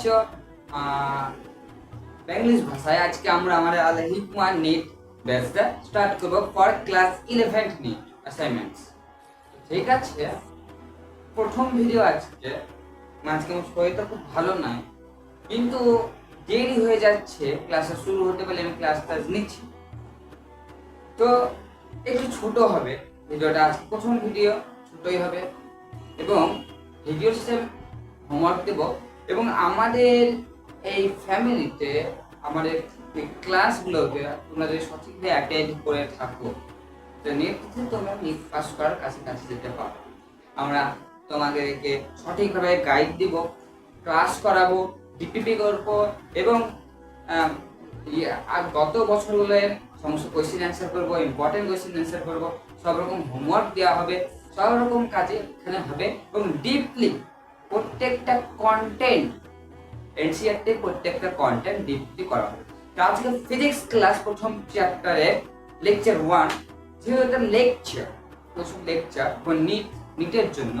Hello English ভাষায় আজকে আমরা আমাদের আলহি কুমার নিট ব্যাচটা স্টার্ট করব for class eleven NEET assignments ঠিক আছে? প্রথম ভিডিও আজকে আজকে আমার শরীরটা খুব ভালো নয় কিন্তু দেরি হয়ে যাচ্ছে ক্লাসে শুরু হতে পারলে আমি ক্লাস ক্লাস নিচ্ছি। তো একটু ছোট হবে, ভিডিওটা আজকে প্রথম ভিডিও ছোটই হবে। এবং ভিডিও শেষে হোমওয়ার্ক দেব। এবং আমাদের এই ফ্যামিলিতে আমাদের এই ক্লাসগুলোকে তোমরা যদি সঠিকভাবে অ্যাটেন্ড করে থাকো তো নেক্সট তোমরা পাস করার কাছাকাছি যেতে পারো। আমরা তোমাদেরকে সঠিকভাবে গাইড দিব ক্লাস করাবো ডিপিপি করব এবং ইয়ে, আর গত বছরগুলোর সমস্ত কোয়েশ্চেন অ্যান্সার করব ইম্পর্টেন্ট কোয়েশ্চেন অ্যান্সার করব সব রকম হোমওয়ার্ক দেওয়া হবে সব রকম কাজে এখানে হবে এবং ডিপলি প্রত্যেকটা কন্টেন্ট এনসিআরটি প্রত্যেকটা কন্টেন্ট ডিপলি করা হবে আজকে ফিজিক্স ক্লাস প্রথম চ্যাপ্টারে লেকচার ওয়ান যেহেতু লেকচার প্রথম লেকচার নিট নিটের জন্য,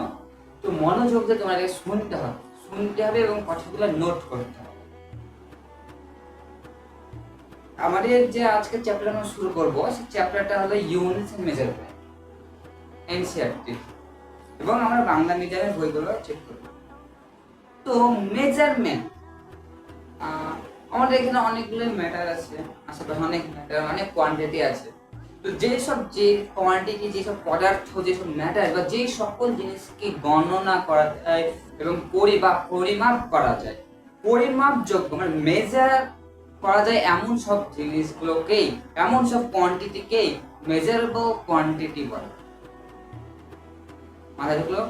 তো মনোযোগ দিয়ে তোমাকে শুনতে হবে শুনতে হবে এবং কথাগুলো নোট করতে হবে। আমাদের যে আজকে চ্যাপ্টার আমরা শুরু করব, সেই চ্যাপ্টারটা হলো ইউনিটস এন্ড মেজারমেন্ট এনসিআরটি এবং আমরা বাংলা মিডিয়ামের বইগুলো চেক করব। তো মেজারমেন্ট আমাদের এখানে অনেকগুলো ম্যাটার আছে আসলে অনেক ম্যাটার অনেক কোয়ান্টিটি আছে। তো যেসব যে কোয়ান্টিটি যেসব পদার্থ, যেসব ম্যাটার বা যে সকল জিনিসকে গণনা করা যায় এবং পরি, বা পরিমাপ করা যায়, পরিমাপযোগ্য মানে মেজার করা যায় এমন সব জিনিসগুলোকেই, এমন সব কোয়ান্টিটিকেই মেজারেবল কোয়ান্টিটি বলে। মাথায় ঢুকলো?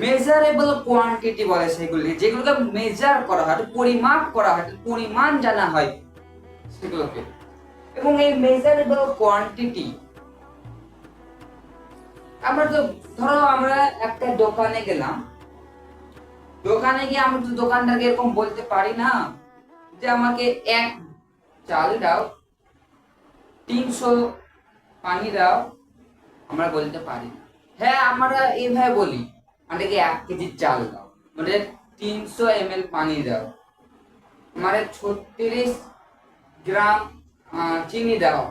মেজারেবল কোয়ান্টিটি বলে সেগুলি, যেগুলোকে মেজার করা হয়, পরিমাপ করা হয়, পরিমাণ জানা হয় সেগুলোকে। এবং এই মেজারেবল কোয়ান্টিটি আমরা তো ধরো আমরা একটা দোকানে গেলাম, দোকানে গিয়ে আমরা তো দোকানদারকে এরকম বলতে পারি না যে আমাকে এক চাল দাও, তিনশো পানি দাও, আমরা বলতে পারি হ্যাঁ আমরা এইভাবে বলি। আমাদেরকে এক কেজি চাল দাও? মানে তিনশো এম এল পানি দাও। মানে ছত্রিশ গ্রাম চিনি দাও।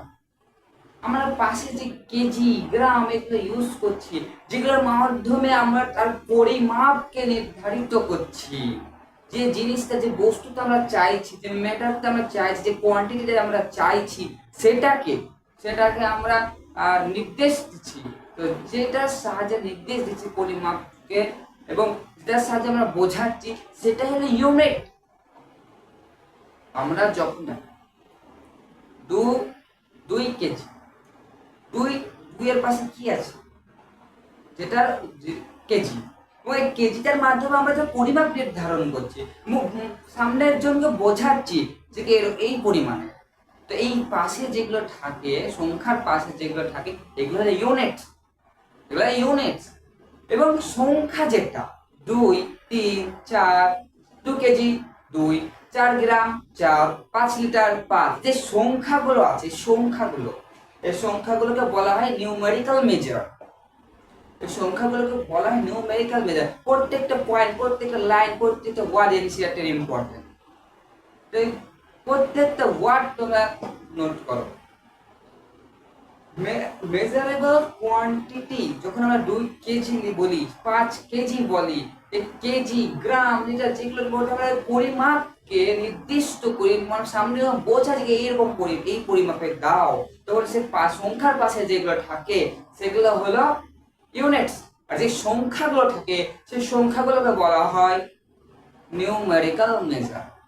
আমরা পাশে যে কেজি গ্রাম এগুলো ইউজ করছি, যেগুলোর মাধ্যমে আমরা তার পরিমাপকে নির্ধারিত করছি। যে জিনিসটা, যে বস্তুটা আমরা চাইছি, যে ম্যাটারটা আমরা চাইছি, যে কোয়ান্টিটিটা আমরা চাইছি, সেটাকে সেটাকে আমরা নির্দেশ দিচ্ছি। তো যেটার সাহায্যে নির্দেশ দিচ্ছি এবং যেটার সাহায্যে আমরা বোঝাচ্ছি সেটা হলো ইউনিট আমরা যখন দু, দুই কেজি, দুই, দুইয়ের পাশে কি আছে? যেটার কেজি। এবং এই কেজিটার মাধ্যমে আমরা যে পরিমাপ নির্ধারণ করছি সামনের জনকে বোঝাচ্ছি যে এই পরিমাণে। তো এই পাশে যেগুলো থাকে, সংখ্যার পাশে যেগুলো থাকে, এগুলো ইউনিট এগুলো ইউনিট এবং সংখ্যা যেটা, দুই, তিন, চার, দু কেজি, দুই, চার গ্রাম, চার, পাঁচ লিটার পাঁচ, যে সংখ্যাগুলো আছে, সংখ্যাগুলো, এই সংখ্যাগুলোকে বলা হয় নিউমেরিক্যাল মেজার এই সংখ্যাগুলোকে বলা হয় নিউমেরিক্যাল মেজার প্রত্যেকটা পয়েন্ট প্রত্যেকটা লাইন প্রত্যেকটা ওয়ার্ড এনসিআরটির ইম্পর্টেন্ট প্রত্যেকটা ওয়ার্ড তোমরা নোট করো। মেজারেবল কোয়ান্টিটি যখন আমরা দুই কেজি বলি, পাঁচ কেজি বলি এই কেজি গ্রাম লিটার যেগুলো বলতে আমরা পরিমাপকে নির্দিষ্ট করি মানে সামনে বোঝা যে এইরকম পরি, এই পরিমাপে দাও। তখন সে পা- সংখ্যার পাশে যেগুলো থাকে, সেগুলো হলো ইউনিটস আর যে সংখ্যাগুলো থাকে, সেই সংখ্যাগুলোকে বলা হয় নিউমেরিক্যাল মেজার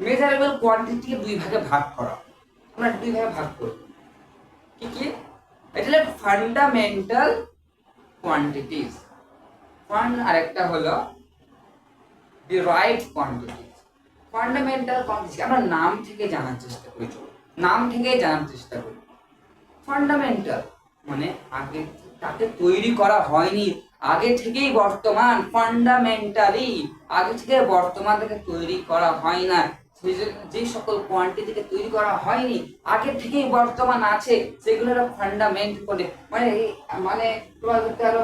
মেজারেবল কোয়ান্টিটিকে দুই ভাগে ভাগ করা। আমরা দুই ভাগে ভাগ করি। কি কি? এটা ফান্ডামেন্টাল কোয়ান্টিটিস ফান্ড আরেকটা হলো ডিরাইভড কোয়ান্টিটিস ফান্ডামেন্টাল কোয়ান্টিটি আমরা নাম থেকে জানার চেষ্টা করি নাম থেকে জানার চেষ্টা করি। ফান্ডামেন্টাল মানে আগে তাকে তৈরি করা হয়নি, আগে থেকেই বর্তমান ফান্ডামেন্টালি আগে থেকে বর্তমান থেকে তৈরি করা হয় না যে- সকল কোয়ান্টিটিকে তৈরি করা হয়নি আগে থেকেই বর্তমান আছে সেগুলো ফান্ডামেন্ট করে মানে মানে তোমার ধরতে পারো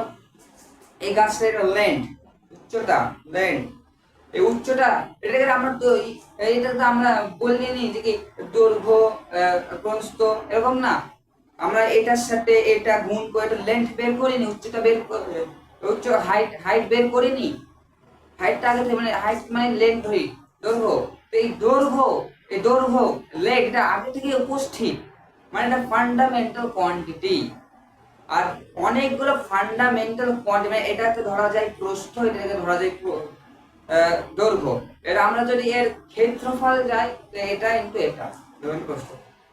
এই গাছটার লেন্থ উচ্চতা লেন্থ এই উচ্চতা এটাকে আমরা তো এটা তো আমরা বলিনি নি যে কি দৈর্ঘ্য আহ, প্রস্থ এরকম না। আমরা এটার সাথে এটা গুণ করে এটা লেন্থ বের করিনি উচ্চতা বের উচ্চ হাইট হাইট বের করিনি। হাইটটা আগে থেকে মানে হাইট মানে লেন্থ ধরি দৈর্ঘ্য। এই দৈর্ঘ্য এই দৈর্ঘ্য, লেগ, এটা আগে থেকে উপস্থিত। মানে এটা ফান্ডামেন্টাল কোয়ান্টিটি আর অনেকগুলো ফান্ডামেন্টাল কোয়ান্টিটি মানে এটাকে ধরা যায় প্রস্থ, এটাকে ধরা যায় দৈর্ঘ্য। এর আমরা যদি এর ক্ষেত্রফল যাই, তো এটা ইন্টু এটা, ধরুন প্রস্থ।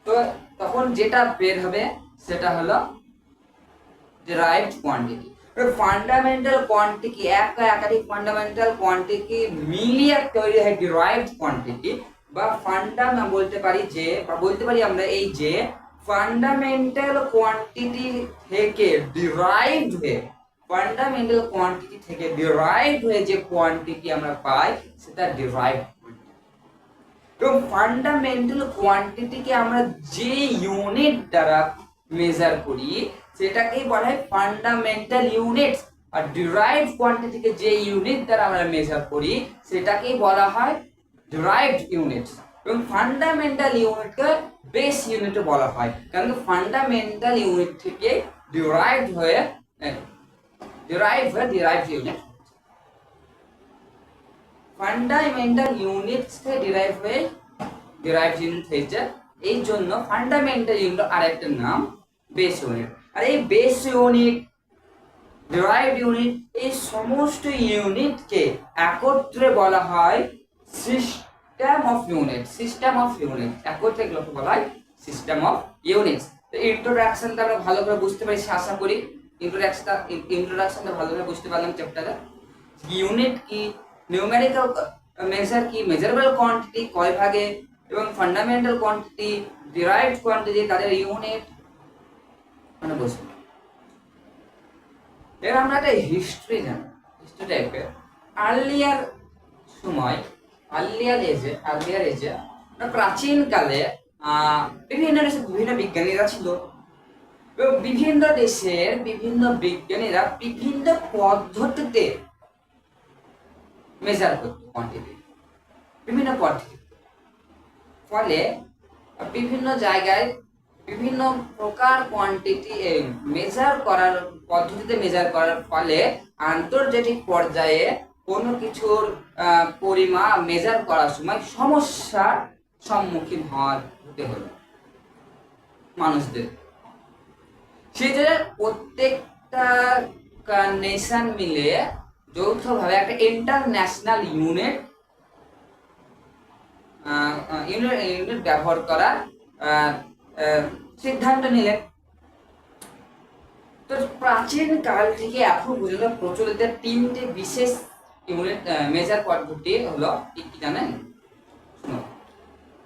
তো তখন যেটা বের হবে, সেটা হলো derived quantity ফান্ডামেন্টাল কোয়ান্টিটি এক বা একাধিক ফান্ডামেন্টাল কোয়ান্টিটি মিলিয়ে তৈরি হয় ডিরাইভড কোয়ান্টিটি বা ফান্ডাম বলতে পারি যে, বা বলতে পারি আমরা এই যে ফান্ডামেন্টাল কোয়ান্টিটি থেকে ডিরাইভড হয়ে ফান্ডামেন্টাল কোয়ান্টিটি থেকে ডিরাইভড হয়ে যে কোয়ান্টিটি আমরা পাই, সেটা ডিরাইভড এবং ফান্ডামেন্টাল কোয়ান্টিটিকে আমরা যে ইউনিট দ্বারা মেজার করি সেটাকেই বলা হয় ফান্ডামেন্টাল ইউনিটস আর ডিরাইভড কোয়ান্টিটিকে যে ইউনিট দ্বারা আমরা মেজার করি, সেটাকেই বলা হয় ডিরাইভড ইউনিটস এবং ফান্ডামেন্টাল ইউনিটকে বেস ইউনিটও বলা হয়। কারণ ফান্ডামেন্টাল ইউনিট থেকে ডিরাইভড হয়ে ডিরাইভ হয়ে ডিরাইভড ইউনিট ফান্ডামেন্টাল ইউনিট থেকে ডিরাইভ হয়ে ডিরাইভ ইউনিট হয়েছে। এই জন্য ফান্ডামেন্টাল ইউনিট আরেকটা নাম বেস ইউনিট আর এই বেস ইউনিট ডিরাইভ ইউনিট এই সমস্ত ইউনিটকে একত্রে বলা হয় system of unit system of unit একত্রে এগুলোকে বলা হয়? সিস্টেম অফ ইউনিটস তো ইন্ট্রোডাকশনটা আমরা ভালো করে বুঝতে পেরেছি, আশা করি ইন্ট্রোডাকশনটা ইন্ট্রোডাকশনটা ভালো করে বুঝতে পারলাম চ্যাপ্টারে ইউনিট কি? নিউমেরিক্যাল মেজার কি? মেজারেবল কোয়ান্টিটি কয় ভাগে? এবং ফান্ডামেন্টাল কোয়ান্টিটি ডিরাইভড কোয়ান্টিটি তাদের ইউনিট মানে বুঝব এবার আমরা একটা হিস্ট্রি জানি হিস্ট্রি টাইপের আর্লিয়ার সময় আর্লিয়ার এজে আর্লিয়ার এজে প্রাচীনকালে বিভিন্ন দেশে বিভিন্ন বিজ্ঞানীরা ছিল। বিভিন্ন দেশের বিভিন্ন বিজ্ঞানীরা বিভিন্ন পদ্ধতিতে মেজার করতো কোয়ান্টিটি বিভিন্ন পদ্ধতি ফলে বিভিন্ন জায়গায় বিভিন্ন প্রকার কোয়ান্টিটি মেজার করার পদ্ধতিতে মেজার করার ফলে আন্তর্জাতিক পর্যায়ে কোনো কিছুর পরিমাণ মেজার করার সময় সমস্যার সম্মুখীন হওয়ার হতে হলো মানুষদের। জন্য প্রত্যেকটা নেশন মিলে যৌথভাবে একটা ইন্টারন্যাশনাল ইউনিট ইউনিট ব্যবহার আহ, সিদ্ধান্ত নিলেন। তো প্রাচীন কাল থেকে এখন পর্যন্ত প্রচলিত তিনটে বিশেষ ইউনিট মেজার পদ্ধতি হলো কি জানেন?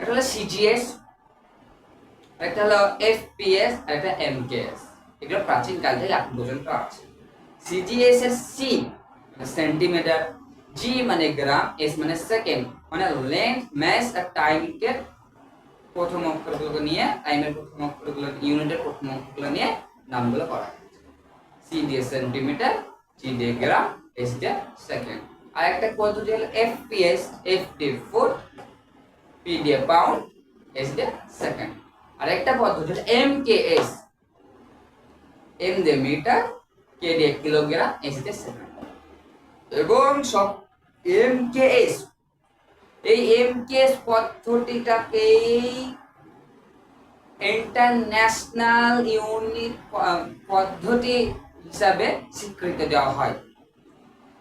একটা হলো সিজিএস একটা হলো এফপিএস আর একটা এমকেএস এগুলো প্রাচীন কাল থেকে এখন পর্যন্ত আছে। সিজিএস এর সি মানে সেন্টিমিটার জি মানে গ্রাম এস মানে সেকেন্ড মানে লেন্থ ম্যাস আর টাইমকে প্রথম অক্ষরগুলো নিয়ে টাইমের প্রথম অক্ষরগুলো ইউনিটের প্রথম অক্ষরগুলো নিয়ে নামগুলো করা সি দিয়ে সেন্টিমিটার জি দিয়ে গ্রাম এস দিয়ে সেকেন্ড আর একটা পদ্ধতি হলো এফ পি এস এফ দিয়ে ফুট পি দিয়ে পাউন্ড এস দিয়ে সেকেন্ড আর একটা পদ্ধতি হলো এম কে এস এম দিয়ে মিটার কে দিয়ে কিলোগ্রাম এস দিয়ে সেকেন্ড এবং সব এমকেএস এই এমকেএস পদ্ধতিটাকেই ইন্টারন্যাশনাল ইউনিট পদ্ধতি হিসাবে স্বীকৃতি দেওয়া হয়।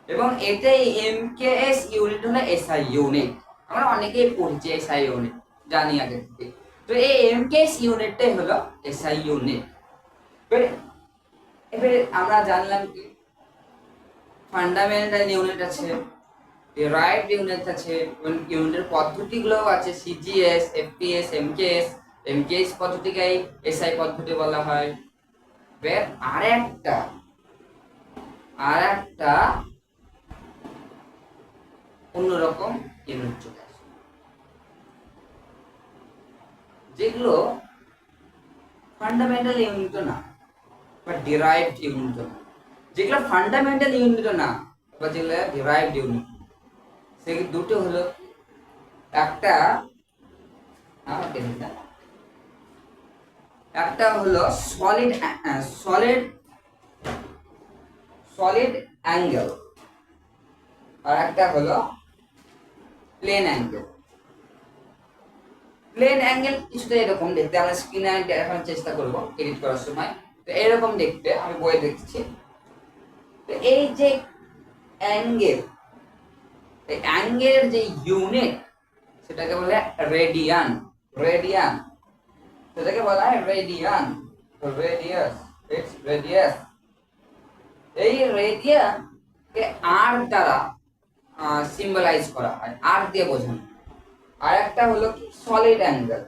এবং এটাই এমকেএস ইউনিট হলো এসআই ইউনিট আমরা অনেকেই পড়ছি এসআই ইউনিট জানি আগে থেকে। তো এই এমকেএস ইউনিটটাই হলো এসআই ইউনিট এবারে আমরা জানলাম কি? ফান্ডামেন্টাল ইউনিট আছে। রাইট ইউনিট আছে ইউনিটের পদ্ধতিগুলো আছে সিজিএস এফপিএস এমকেএস এমকেএস পদ্ধতিকে এসআই পদ্ধতি বলা হয়। এবার আর একটা আর একটা অন্যরকম ইউনিট চলে আসে। যেগুলো ফান্ডামেন্টাল ইউনিট না, বা ডিরাইভড ইউনিট না। যেগুলো ফান্ডামেন্টাল ইউনিট না, বা যেগুলো ডিরাইভড ইউনিট সেগুলো দুটো হলো। একটা আমার একটা হলো সলিড সলিড সলিড অ্যাঙ্গেল আর একটা হলো প্লেন অ্যাঙ্গেল প্লেন অ্যাঙ্গেল কিছুটা এরকম দেখতে। আমরা স্ক্রিনে দেখানোর চেষ্টা করব এডিট করার সময়। তো এরকম দেখতে আমি বই দেখছি। তো এই যে অ্যাঙ্গেল এই অ্যাঙ্গেলের যে ইউনিট সেটাকে বলে রেডিয়ান রেডিয়ান সেটাকে বলা হয় রেডিয়ান রেডিয়াস ইটস রেডিয়াস এই রেডিয়ান কে আর দ্বারা সিম্বলাইজ করা হয় আর দিয়ে বোঝানো। আর একটা হলো কি সলিড অ্যাঙ্গেল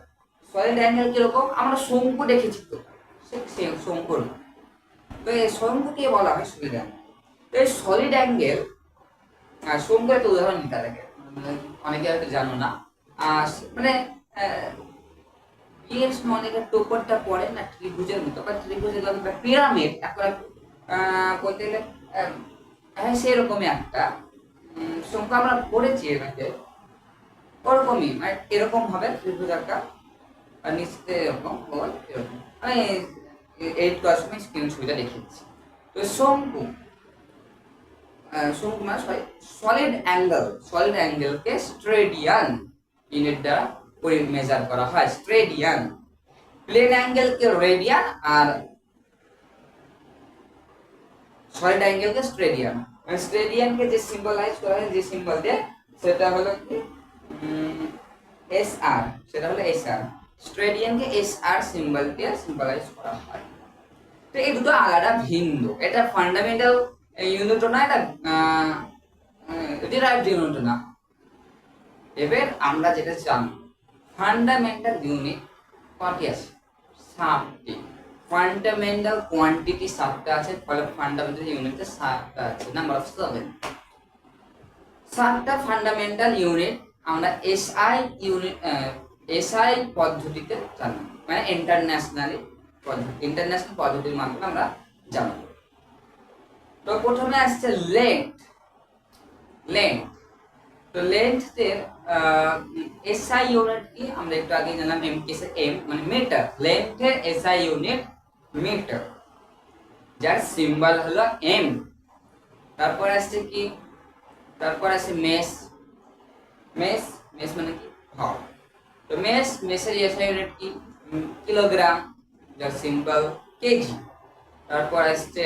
সলিড অ্যাঙ্গেল কীরকম? আমরা শঙ্কু দেখেছি তো শঙ্কুর। তো এই শঙ্কুকে বলা হয় সলিড অ্যাঙ্গেল এই সলিড অ্যাঙ্গেল শঙ্কুর একটা উদাহরণ নিতে থাকে মানে অনেকে হয়তো জানো না। মানে বিয়ের সময় টোপরটা পড়ে না ত্রিভুজের মতো বা ত্রিভুজের মতো বা পিরামিড। আহ, বলতে গেলে হ্যাঁ সেরকমই একটা। শঙ্কু আমরা পড়েছি এর ওরকমই মানে এরকম হবে ত্রিভুজ একটা নিচে এরকম গোল এরকম। আমি এইট ক্লাস স্ক্রিন সুবিধা দেখিয়েছি। তো শঙ্কু শঙ্কু মানে সরি সলিড অ্যাঙ্গেল সলিড অ্যাঙ্গেলকে স্ট্রেডিয়ান ইউনিট দ্বারা মেজার করা হয় স্ট্রেডিয়ান প্লেন অ্যাঙ্গেলকে রেডিয়ান আর সলিড অ্যাঙ্গেলকে স্ট্রেডিয়ান স্ট্রেডিয়ানকে যে সিম্বলাইজ করা হয়, যে সিম্বল দিয়ে, সেটা হলো কি? এস আর সেটা হলো এস আর স্ট্রেডিয়ানকে এস আর সিম্বল দিয়ে সিম্বলাইজ করা হয়। তো এই দুটো আলাদা ভিন্ন। এটা ফান্ডামেন্টাল ইউনিট না, এটা ডিরাইভড ইউনিট এবার আমরা যেটা জানি ফান্ডামেন্টাল ইউনিট কটি আছে? সাতটি। ফান্ডামেন্টাল কোয়ান্টিটি সাতটা আছে, ফলে ফান্ডামেন্টাল ইউনিটে সাতটা আছে নাম্বার অফ সেভেন সাতটা ফান্ডামেন্টাল ইউনিট আমরা এসআই ইউনিট এসআই পদ্ধতিতে জানি মানে ইন্টারন্যাশনালি পদ্ধতি ইন্টারন্যাশনাল পদ্ধতির মাধ্যমে আমরা জানব। তো প্রথমে আসছে লেন্থ লেন্থ তো লেন্থের এসআই ইউনিট কি? আমরা একটু আগে জানলাম এম কেসে এম মানে মিটার লেন্থের এসআই ইউনিট মিটার যার সিম্বল হলো এম তারপর আসছে কি? তারপর আছে মেস মেস মেস মানে কি? ভাগ তো মেস মেসের এসআই ইউনিট কি? কিলোগ্রাম যার সিম্বল কেজি তারপর আসছে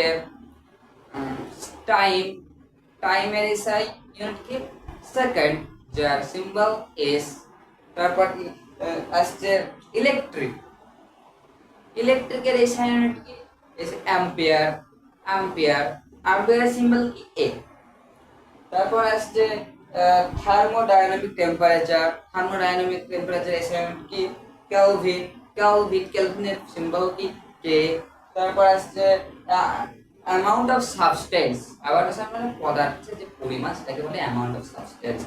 টাইম টাইমের এসআই ইউনিট কি সেকেন্ড যার সিম্বল এস তারপর আসছে ইলেকট্রিক ইলেকট্রিকের এসআই ইউনিট কি? অ্যাম্পিয়ার অ্যাম্পিয়ার অ্যাম্পিয়ারের সিম্বল কি? এ তারপর আসছে thermodynamic temperature thermodynamic temperature SI unit কি? কেলভিন কেলভিন কেলভিনের সিম্বল কি? কে তারপর আসছে অ্যামাউন্ট অফ সাবস্টেন্স আবার মানে পদার্থের যে পরিমাণ, সেটাকে বলে amount of substance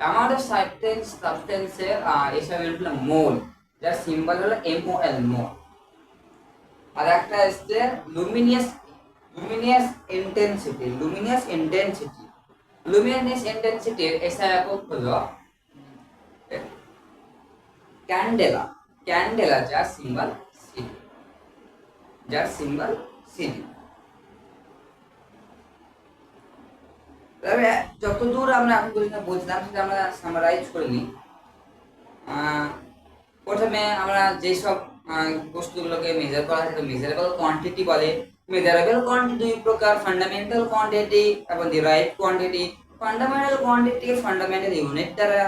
amount of substance সাবস্টেন্সের এসব হলো মোল, যার সিম্বল হলো এমও এল মোল। আর একটা আসছে luminous luminous intensity luminous intensity luminous ইন্টেন্সিটির SI একক হলো ক্যান্ডেলা ক্যান্ডেলা যার সিম্বল সিডি যার সিম্বল সিডি তবে যতদূর আমরা এখন পর্যন্ত বুঝলাম সেটা আমরা সামারাইজ করে নিই প্রথমে আমরা যেসব বস্তুগুলোকে মেজার করা হয় মেজারেবল কোয়ান্টিটি বলে। মেজারেবল কোয়ান্টিটি দুই প্রকার ফান্ডামেন্টাল কোয়ান্টিটি এবং ডিরাইভ কোয়ান্টিটি ফান্ডামেন্টাল কোয়ান্টিটিকে ফান্ডামেন্টাল ইউনিট দ্বারা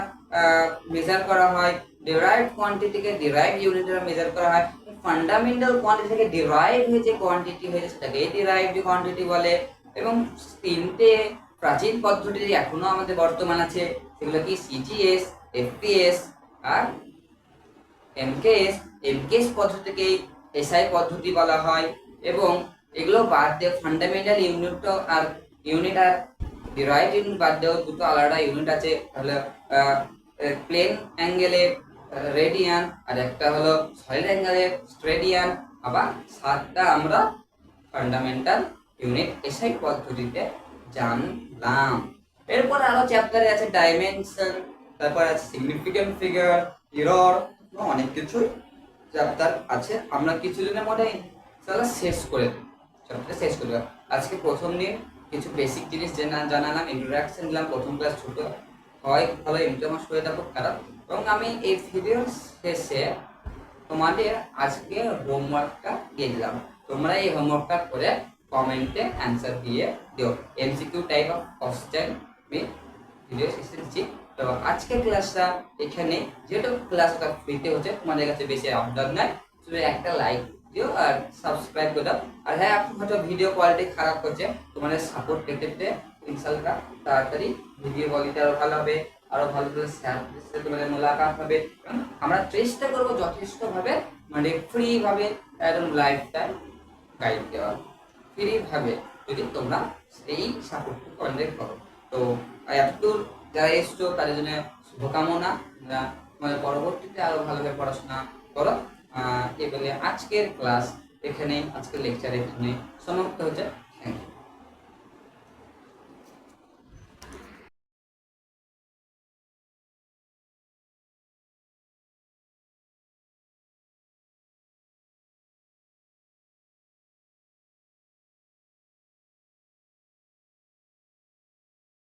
মেজার করা হয়। ডিরাইভ কোয়ান্টিটিকে ডিরাইভ ইউনিট দ্বারা মেজার করা হয়। ফান্ডামেন্টাল কোয়ান্টিটি থেকে ডিরাইভ হয়ে যে কোয়ান্টিটি হয়েছে সেটাকে ডিরাইভ কোয়ান্টিটি বলে। এবং তিনটে প্রাচীন পদ্ধতি এখনও আমাদের বর্তমান আছে, সেগুলো কি? সিজিএস এফপিএস আর এমকেএস এমকেএস পদ্ধতিকে এসআই পদ্ধতি বলা হয় এবং এগুলো বাদ দিয়ে ফান্ডামেন্টাল ইউনিট আর ইউনিট আর ডিরাইভ ইউনিট বাদ দিয়েও দুটো আলাদা ইউনিট আছে। তাহলে প্লেন অ্যাঙ্গেলে রেডিয়ান আর একটা হলো সয়েল অ্যাঙ্গেলে স্ট্রেডিয়ান আবার সাতটা আমরা ফান্ডামেন্টাল ইউনিট এসআই পদ্ধতিতে জানলাম। এরপর আরও চ্যাপ্টারে আছে ডাইমেনশন তারপর আছে সিগনিফিকেন্ট ফিগার ইরর অনেক কিছু চ্যাপ্টার আছে। আমরা কিছুদিনের মধ্যে তাহলে শেষ করে দেব। চ্যাপ্টারটা শেষ করে আজকে প্রথম দিন, কিছু বেসিক জিনিস জানা জানালাম ইন্ট্রোডাকশন দিলাম, প্রথম ক্লাস ছোট হয়, ভালো আমার শরীরটা খুব খারাপ। এবং আমি এই ভিডিও শেষে তোমাদের আজকে হোমওয়ার্কটা দিয়ে দিলাম। তোমরা এই হোমওয়ার্কটা করে কমেন্টে অ্যান্সার দিয়ে দিও। এমসিকিউ টাইপ অফ কোশ্চেন আমি ভিডিও শেষে দিচ্ছি তো আজকে ক্লাসটা এখানে, যেহেতু ক্লাসটা ফ্রিতে হচ্ছে, তোমাদের কাছে বেশি আবদার নাই, শুধু একটা লাইক দিও আর সাবস্ক্রাইব করে দাও। আর হ্যাঁ এখন হয়তো ভিডিও কোয়ালিটি খারাপ হচ্ছে তোমাদের সাপোর্ট পেতে পেতে ইনশাল্লাহ তাড়াতাড়ি ভিডিও কোয়ালিটি আরও ভালো হবে, আরও ভালো করে সাথে তোমাদের মোলাকাত হবে। আমরা চেষ্টা করব যথেষ্টভাবে মানে ফ্রি ভাবে একদম লাইফ টাইম গাইড দেওয়া ফ্রি ভাবে যদি তোমরা এই সাপোর্ট কনভেক্ট করো। তো এতদূর যারা এসছো, তাদের জন্য শুভকামনা। তোমাদের পরবর্তীতে আরও ভালোভাবে পড়াশোনা করো। এবারে আজকের ক্লাস এখানে আজকের লেকচার এখানে সমাপ্ত হচ্ছে। Thank you